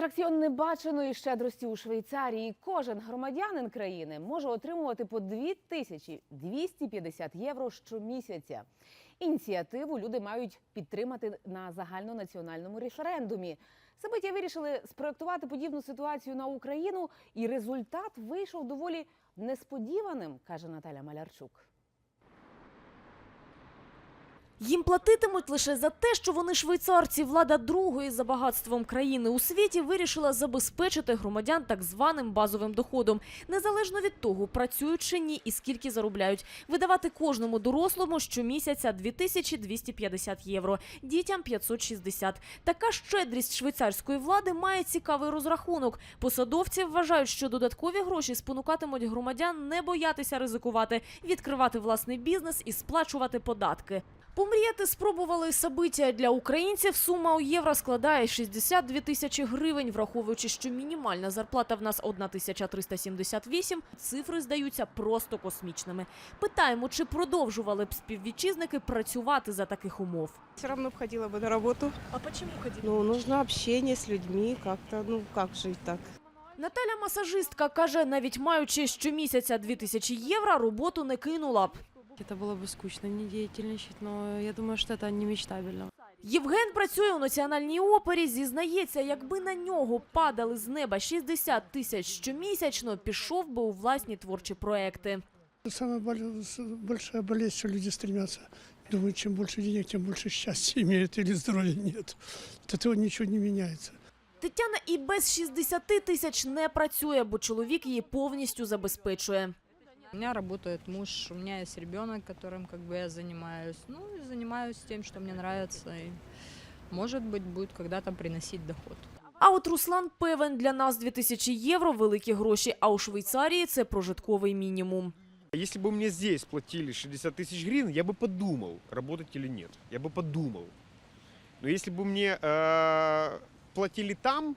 Атракціон небаченої щедрості у Швейцарії. Кожен громадянин країни може отримувати по 2250 євро щомісяця. Ініціативу люди мають підтримати на загальнонаціональному референдумі. Собиття вирішили спроектувати подібну ситуацію на Україну, і результат вийшов доволі несподіваним, каже Наталя Малярчук. Їм платитимуть лише за те, що вони швейцарці. Влада другої за багатством країни у світі вирішила забезпечити громадян так званим базовим доходом, незалежно від того, працюють чи ні і скільки заробляють. Видавати кожному дорослому щомісяця 2250 євро, дітям 560. Така щедрість швейцарської влади має цікавий розрахунок. Посадовці вважають, що додаткові гроші спонукатимуть громадян не боятися ризикувати, відкривати власний бізнес і сплачувати податки. Помріяти спробували собиття для українців. Сума у євро складає 62 тисячі гривень, враховуючи, що мінімальна зарплата в нас 1378, цифри здаються просто космічними. Питаємо, чи продовжували б співвітчизники працювати за таких умов. Все равно б ходила бы на работу. А чому ходили? Ну, нужно общение с людьми, как-то, ну, как жить так? Наталя масажистка каже, навіть маючи щомісяця 2000 євро, роботу не кинула б. Это было бы скучно не деятельничать, но я думаю, что это не мечтабельно. Євген працює у національній опері. Зізнається, якби на нього падали з неба 60 тисяч щомісячно, пішов би у власні творчі проекти. Самая боль- с- большая болезнь, что люди стремятся. Думают, чем больше денег, тем больше счастья имеют или здоровья нет. От этого ничего не меняется. Тетяна і без 60 тисяч не працює, бо чоловік її повністю забезпечує. У меня работает муж, у меня есть ребенок, которым как бы я занимаюсь. Ну и занимаюсь тем, что мне нравится. И, может быть, будет когда-то приносить доход. А от Руслан певен, для нас 2000 євро – великі гроші, а у Швейцарії це прожитковий мінімум. Если бы мне здесь платили 60 тысяч гривен, я бы подумал, работать или нет. Я бы подумал. Но если бы мне э, платили там,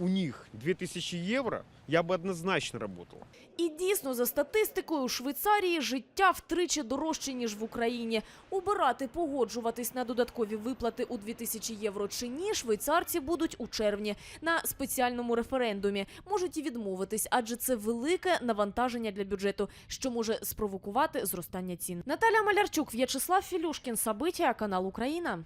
у них 2000 евро, я бы однозначно работал. І дійсно, за статистикою, у Швейцарії життя втричі дорожче, ніж в Україні. Обирати, погоджуватись на додаткові виплати у 2000 євро чи ні, швейцарці будуть у червні на спеціальному референдумі. Можуть і відмовитись, адже це велике навантаження для бюджету, що може спровокувати зростання цін. Наталя Малярчук, В'ячеслав Філюшкін, Сабиття, канал Україна.